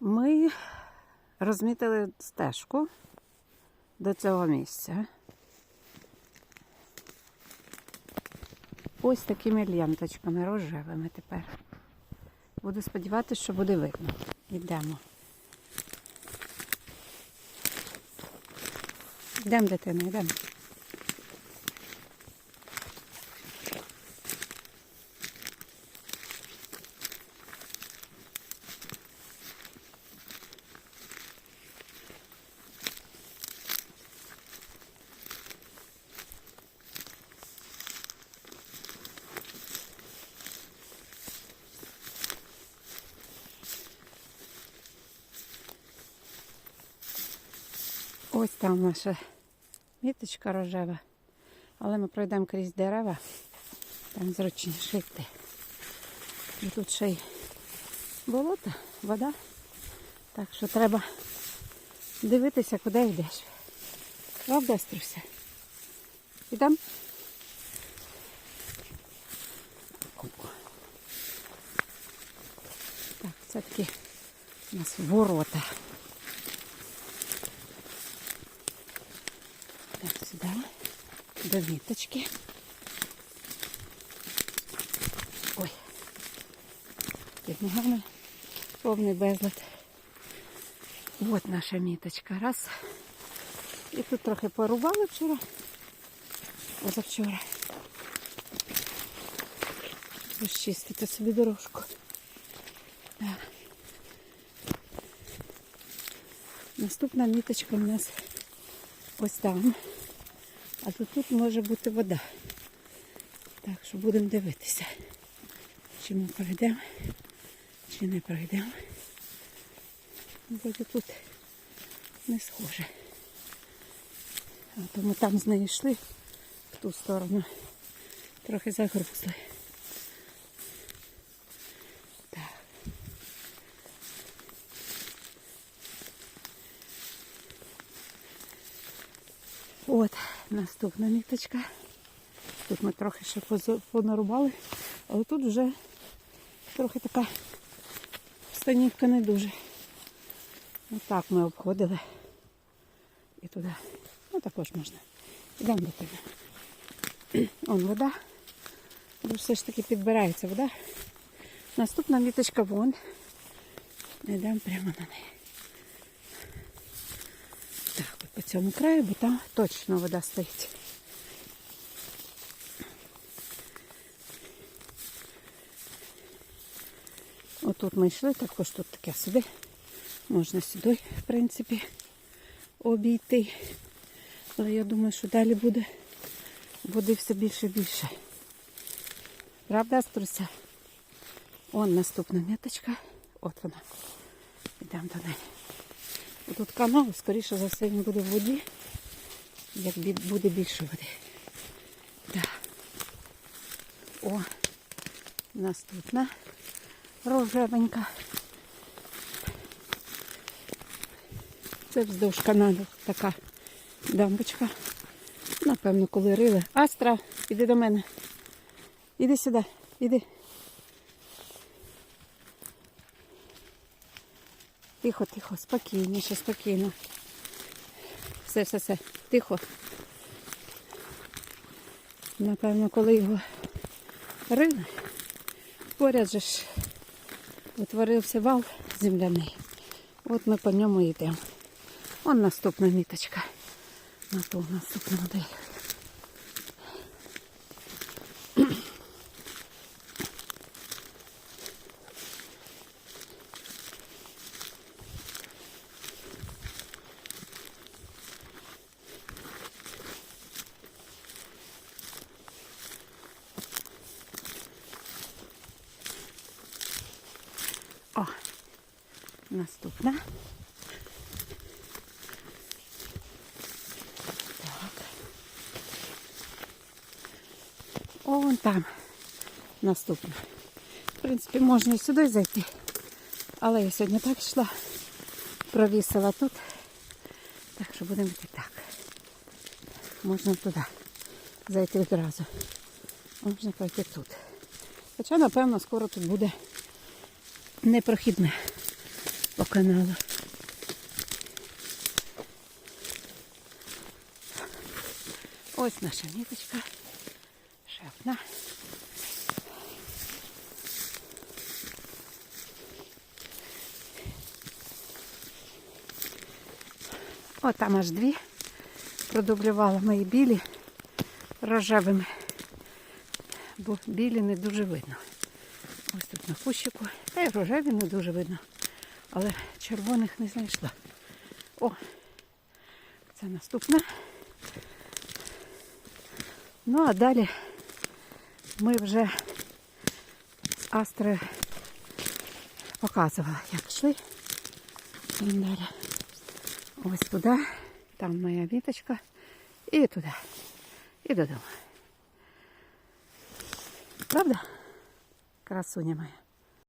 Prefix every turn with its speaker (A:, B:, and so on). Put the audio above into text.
A: Ми розмітили стежку до цього місця. Ось такими ленточками рожевими тепер. Буду сподіватися, що буде видно. Йдемо. Йдемо, дитина, йдемо. Ось там наша міточка рожева. Але ми пройдемо крізь дерева. Там зручніше йти. І тут ще й болото, вода. Так що треба дивитися, куди йдеш. Правда, Струся? Ідемо? Так, це такі у нас ворота. Так, сюди, до віточки. Ой, під ногами повний безлад. От наша міточка. Раз. І тут трохи порубали вчора. Позавчора. Розчистити собі дорожку. Так. Наступна міточка у нас ось там. А то тут може бути вода. Так що будемо дивитися, чи ми пройдемо, чи не пройдемо. Вроді тут не схоже. А то ми там з нею йшли в ту сторону. Трохи загрузли. Так. От наступна ниточка. Тут ми трохи ще понарубали, але тут вже трохи така станівка не дуже. Отак ми обходили. І туди. Ну також можна. Йдемо до тебе. Он вода. Бо все ж таки підбирається вода. Наступна ниточка вон. Йдемо прямо на неї. Так, от по цьому краю, бо там точно вода стоїть. Отут ми йшли, також тут таке сюди. Можна сюди, в принципі, обійти. Але я думаю, що далі буде води все більше і більше. Правда, Струся? Он наступна міточка. От вона. Йдемо до неї. Тут канал, скоріше за все, він буде в воді, як буде більше води. Да. О, наступна рожевенька. Це вздовж каналу така дамбочка. Напевно, коли рили. Астра, іди до мене. Іди сюди, іди. Тихо, тихо, спокійніше, спокійно. Все, все, все, тихо. Напевно, коли його рили, поряд же ж утворився вал земляний. От ми по ньому йдемо. Вон наступна міточка. На ту наступну модель. О, наступна. Так. О, вон там наступна. В принципі, можна і сюди зайти. Але я сьогодні так йшла, провісила тут. Так що будемо йти так. Можна туди зайти одразу. Можна пройти тут. Хоча, напевно, скоро тут буде непрохідне. по каналу. Ось наша ніточка. Ще одна. О, там аж дві. Продублювала мої білі рожевими, бо білі не дуже видно. Ось тут на кущику. Та й рожеві не дуже видно. Але червоних не знайшла. О, це наступна. Ну, а далі ми вже з Астрою показувала, як йшли. Далі. Ось туди, там моя віточка, і туди, і додому. Правда? Красуня моя.